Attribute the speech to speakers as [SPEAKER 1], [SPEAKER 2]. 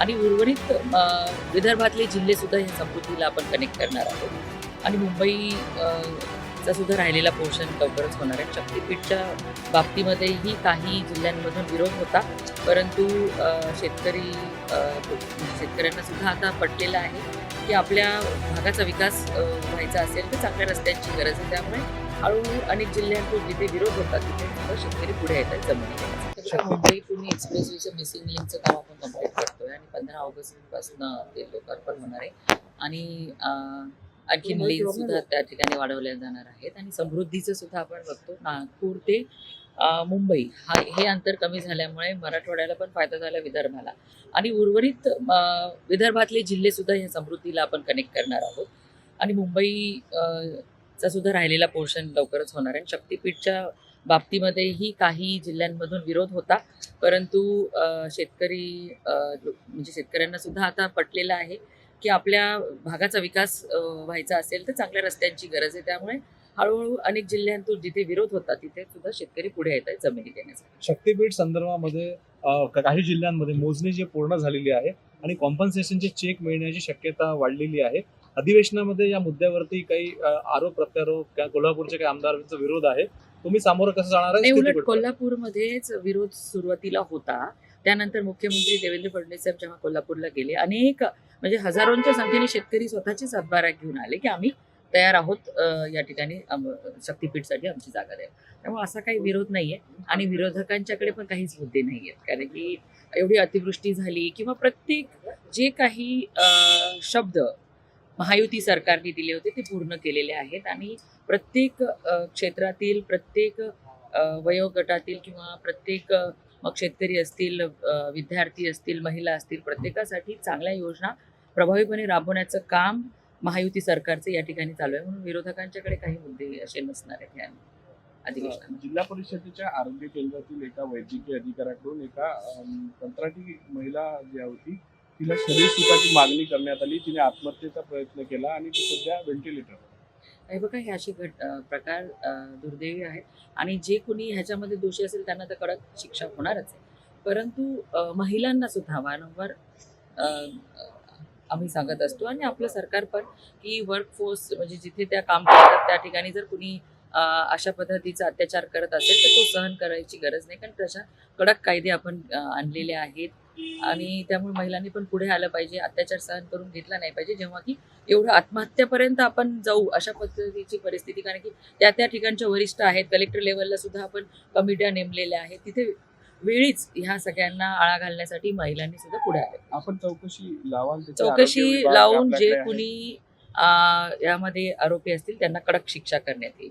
[SPEAKER 1] आणि उर्वरित विदर्भातले जिल्हे सुद्धा ह्या समृद्धीला आपण कनेक्ट करणार आहोत. आणि मुंबई चा सुद्धा राहिलेला पोर्शन लवकरच होणार आहे. शक्तीपीठच्या बाबतीमध्येही काही जिल्ह्यांमधून विरोध होता. परंतु शेतकरी शेतकऱ्यांना सुद्धा आता पटलेलं आहे की आपल्या भागाचा विकास व्हायचा असेल तर चांगल्या रस्त्यांची गरज आहे. त्यामुळे हळूहळू अनेक जिल्ह्यांतून जिथे विरोध होता तिथे शेतकरी पुढे येत आहेत जमिनी मुंबई पुणे एक्सप्रेसवेचं मिसिंग लिंकचं काम आपण कंप्लीट करतोय आणि पंधरा ऑगस्टपासून ते लोकार्पण होणार आहे. आणि अं, आणखीन लेन सुद्धा त्या ठिकाणी वाढवल्या जाणार आहेत आणि समृद्धीचं सुद्धा आपण बघतो. नागपूर ते मुंबई हा हे अंतर कमी झाल्यामुळे मराठवाड्याला पण फायदा झाला विदर्भाला. आणि उर्वरित विदर्भातले जिल्हे सुद्धा ह्या समृद्धीला आपण कनेक्ट करणार आहोत. आणि मुंबई चा सुद्धा राहिलेला पोर्शन लवकरच होणार आहे. शक्तीपीठच्या बाबतीमध्येही काही जिल्ह्यांमधून विरोध होता. परंतु शेतकरी म्हणजे शेतकऱ्यांना सुद्धा आता पटलेलं आहे की आपल्या भागाचा विकास व्हायचा असेल तर चांगल्या रस्त्यांची गरज आहे. त्यामुळे हळूहळू अनेक जिल्ह्यांतून जिथे विरोध होता तिथे सुद्धा शेतकरी पुढे येत आहेत जमिनी देण्यासाठी.
[SPEAKER 2] शक्तीपीठ संदर्भामध्ये काही जिल्ह्यांमध्ये मोजणी जी पूर्ण झालेली आहे आणि कॉम्पन्सेशनचे चेक मिळण्याची शक्यता वाढलेली आहे. अधिवेशनामध्ये या मुद्द्यावरती काही आरोप प्रत्यारोप त्या कोल्हापूरच्या काही आमदारांचा विरोध आहे. तुम्ही सामोरं कसं जाणार
[SPEAKER 1] उलट? कोल्हापूरमध्येच विरोध सुरुवातीला होता. त्यानंतर मुख्यमंत्री देवेंद्र फडणवीस साहेब जेव्हा कोल्हापूरला गेले अनेक म्हणजे हजारोंच्या संख्येने शेतकरी स्वतःचीच हातभारा घेऊन आले की आम्ही तयार आहोत या ठिकाणी शक्तीपीठसाठी आमची जागा द्या त्यामुळे असा काही विरोध नाहीये आणि विरोधकांच्याकडे पण काहीच मुद्दे नाही आहेत कारण की एवढी अतिवृष्टी झाली किंवा प्रत्येक जे काही शब्द महायुती सरकारने दिले होते ते पूर्ण केलेले आहेत. आणि प्रत्येक क्षेत्रातील प्रत्येक वयोगटातील किंवा प्रत्येक मग शेतकरी असतील विद्यार्थी असतील महिला असतील प्रत्येकासाठी चांगल्या योजना प्रभावीपणे राबवण्याचं काम महायुती सरकारचं या ठिकाणी चालू आहे. म्हणून विरोधकांच्याकडे काही मुद्दे असे नसणार आहेत या अधिवेशनात.
[SPEAKER 3] जिल्हा परिषदेच्या आरोग्य केंद्रातील एका वैद्यकीय अधिकाऱ्याकडून एका कंत्राटी महिला जी होती तिला शरीर सुखाची मागणी करण्यात आली. तिने आत्महत्येचा प्रयत्न केला आणि ती सध्या व्हेंटिलेटर
[SPEAKER 1] हे बघा हे असे घट प्रकार दुर्दैवी आहेत आणि जे कोणी ह्याच्यामध्ये दोषी असेल त्यांना तर कडक शिक्षा होणारच आहे. परंतु महिलांना सुद्धा वारंवार आम्ही सांगत असतो आणि आपलं सरकार पण की वर्कफोर्स म्हणजे जिथे त्या काम करतात त्या ठिकाणी जर कुणी अशा पद्धतीचा अत्याचार करत असेल तर तो सहन करायची गरज नाही. कारण तशा कडक कायदे आपण आणलेले आहेत. आणि त्यामुळे महिलांनी पण पुढे आलं पाहिजे. अत्याचार सहन करून घेतला नाही पाहिजे. जेव्हा की एवढं आत्महत्यापर्यंत आपण जाऊ अशा पद्धतीची परिस्थिती. कारण की त्या त्या ठिकाणच्या वरिष्ठ आहेत. कलेक्टर लेवलला सुद्धा आपण कमिट्या नेमलेल्या आहेत. तिथे वेळीच ह्या सगळ्यांना आळा घालण्यासाठी महिलांनी सुद्धा पुढे आले.
[SPEAKER 3] आपण चौकशी लावाल
[SPEAKER 1] चौकशी लावून जे. कुणी यामध्ये आरोपी असतील त्यांना कडक शिक्षा करण्यात येईल.